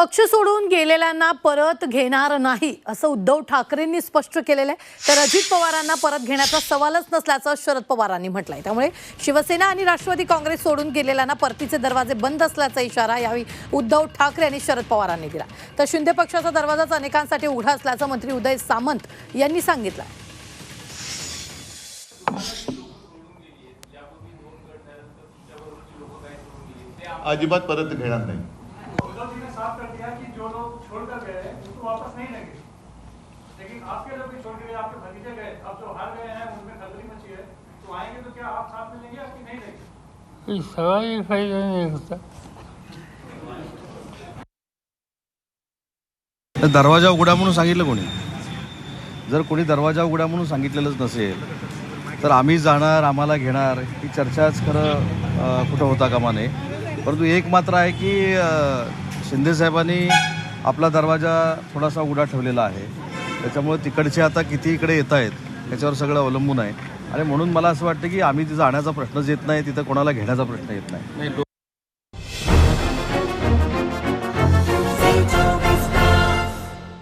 पक्ष सोडून गेलेल्यांना परत घेणार नाही असं उद्धव ठाकरेंनी स्पष्ट केलेलं आहे तर अजित पवारांना परत घेण्याचा सवालच नसल्याचं शरद पवारांनी म्हटलंय. त्यामुळे शिवसेना आणि राष्ट्रवादी काँग्रेस सोडून गेलेल्यांना परतीचे दरवाजे बंद असल्याचा इशारा यावेळी उद्धव ठाकरे आणि शरद पवारांनी दिला. तर शिंदे पक्षाचा दरवाजाच अनेकांसाठी उघडा असल्याचं मंत्री उदय सामंत यांनी सांगितलं अजिबात परत घेणार नाही. दिया कि जो लोग छोड़कर गए हैं उनको वापस नहीं लेंगे। लेकिन आपके लोग भी छोड़ के गए आपके भतीजे गए अब जो हार गए हैं उनमें खतरी मची है तो आएंगे तो क्या आप साथ में लेंगे या कि नहीं लेंगे? ये सवाल ही सही नहीं होता दरवाजा उघडा म्हणून सांगितलं कोणी? जर कोणी दरवाजा उघडा म्हणून सांगितलेलंच नसेल तर आम्ही जाणार आम्हाला घेणार ही चर्चाच खरं कुठं होता कामा नये. परंतु एक मात्र आहे की शिंदेसाहेबांनी आपला दरवाजा थोडासा उघडा ठेवलेला आहे. त्याच्यामुळे तिकडचे आता किती इकडे येत आहेत त्याच्यावर सगळं अवलंबून आहे. आणि म्हणून मला असं वाटतं की आम्ही तिथं जाण्याचा प्रश्नच येत नाही तिथं कोणाला घेण्याचा प्रश्न येत नाही